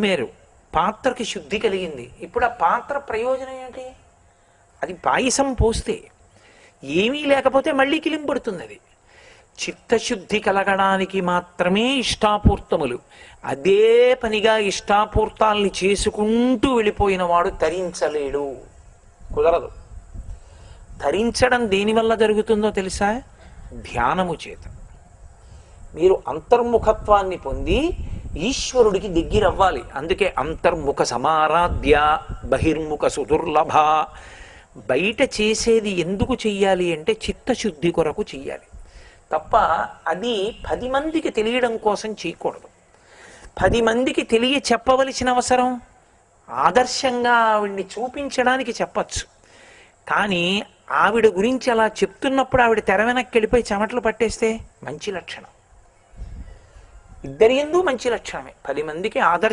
తోమారు పాత్రకి శుద్ధి కలిగింది. ఇప్పుడు ఆ పాత్ర ప్రయోజనం ఏంటి? అది పాయసం పోస్తే ఏమీ లేకపోతే మళ్ళీ కిలింపడుతుంది అది చిత్తశుద్ధి కలగడానికి మాత్రమే ఇష్టాపూర్తములు. అదే పనిగా ఇష్టాపూర్తాల్ని చేసుకుంటూ వెళ్ళిపోయిన వాడు తరించలేడు. కుదరదు. తరించడం దేనివల్ల జరుగుతుందో తెలుసా? ధ్యానము చేత. మీరు అంతర్ముఖత్వాన్ని పొంది ఈశ్వరుడికి దగ్గరవ్వాలి. అందుకే అంతర్ముఖ సమారాధ్య బహిర్ముఖ సుదుర్లభ. బయట చేసేది ఎందుకు చెయ్యాలి అంటే చిత్తశుద్ధి కొరకు చెయ్యాలి. తప్ప అది పది మందికి తెలియడం కోసం చేయకూడదు. పది మందికి తెలియ చెప్పవలసిన అవసరం ఆదర్శంగా ఆవిడ్ని చూపించడానికి చెప్పచ్చు. కానీ ఆవిడ గురించి అలా చెప్తున్నప్పుడు ఆవిడ తెర వెనక్కి వెళ్ళిపోయి చెమటలు పట్టేస్తే మంచి లక్షణం. ఇద్దరి ఎందు మంచి లక్షణమే పది మందికి ఆదర్శ